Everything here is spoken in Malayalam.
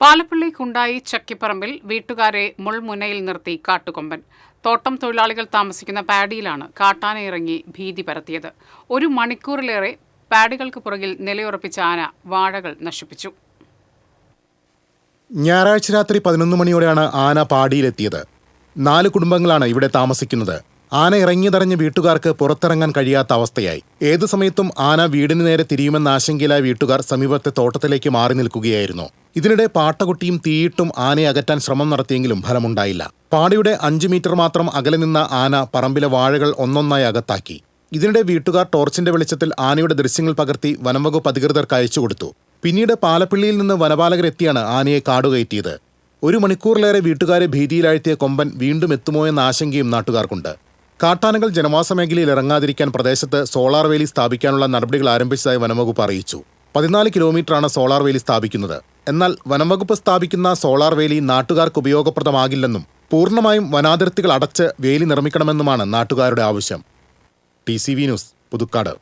പാലപ്പള്ളി കുണ്ടായി ചക്കിപ്പറമ്പിൽ വീട്ടുകാരെ മുൾമുനയിൽ നിർത്തി കാട്ടുകൊമ്പൻ. തോട്ടം തൊഴിലാളികൾ താമസിക്കുന്ന പാഡിയിലാണ് കാട്ടാന ഇറങ്ങി ഭീതി പരത്തിയത്. ഒരു മണിക്കൂറിലേറെ പാഡികൾക്ക് പുറകിൽ നിലയുറപ്പിച്ച ആന വാഴകൾ നശിപ്പിച്ചു. ഞായറാഴ്ച രാത്രി പതിനൊന്ന് മണിയോടെയാണ് ആന പാടിയിലെത്തിയത്. നാല് കുടുംബങ്ങളാണ് ഇവിടെ താമസിക്കുന്നത്. ആന ഇറങ്ങിയതറിഞ്ഞ് വീട്ടുകാർക്ക് പുറത്തിറങ്ങാൻ കഴിയാത്ത അവസ്ഥയായി. ഏതു സമയത്തും ആന വീടിന് നേരെ തിരിയുമെന്ന ആശങ്കയിലായ വീട്ടുകാർ സമീപത്തെ തോട്ടത്തിലേക്ക് മാറി നിൽക്കുകയായിരുന്നു. ഇതിനിടെ പാട്ടകുട്ടിയും തീയിട്ടും ആനയെ അകറ്റാൻ ശ്രമം നടത്തിയെങ്കിലും ഫലമുണ്ടായില്ല. പാടിയുടെ അഞ്ചു മീറ്റർ മാത്രം അകലെ നിന്ന ആന പറമ്പിലെ വാഴകൾ ഒന്നൊന്നായി അകത്താക്കി. ഇതിനിടെ വീട്ടുകാർ ടോർച്ചിന്റെ വെളിച്ചത്തിൽ ആനയുടെ ദൃശ്യങ്ങൾ പകർത്തി വനംവകുപ്പ് അധികൃതർക്ക് അയച്ചു കൊടുത്തു. പിന്നീട് പാലപ്പിള്ളിയിൽ നിന്ന് വനപാലകരെത്തിയാണ് ആനയെ കാടുകയറ്റിയത്. ഒരു മണിക്കൂറിലേറെ വീട്ടുകാരെ ഭീതിയിലാഴ്ത്തിയ കൊമ്പൻ വീണ്ടും എത്തുമോ എന്ന ആശങ്കയും നാട്ടുകാർക്കുണ്ട്. കാട്ടാനകൾ ജനവാസ മേഖലയിൽ ഇറങ്ങാതിരിക്കാൻ പ്രദേശത്ത് സോളാർ വേലി സ്ഥാപിക്കാനുള്ള നടപടികൾ ആരംഭിച്ചതായി വനംവകുപ്പ് അറിയിച്ചു. പതിനാല് കിലോമീറ്ററാണ് സോളാർ വേലി സ്ഥാപിക്കുന്നത്. എന്നാൽ വനംവകുപ്പ് സ്ഥാപിക്കുന്ന സോളാർ വേലി നാട്ടുകാർക്ക് ഉപയോഗപ്രദമാകില്ലെന്നും പൂർണമായും വനാതിർത്തികൾ അടച്ച് വേലി നിർമ്മിക്കണമെന്നുമാണ് നാട്ടുകാരുടെ ആവശ്യം. T news Puthukkad.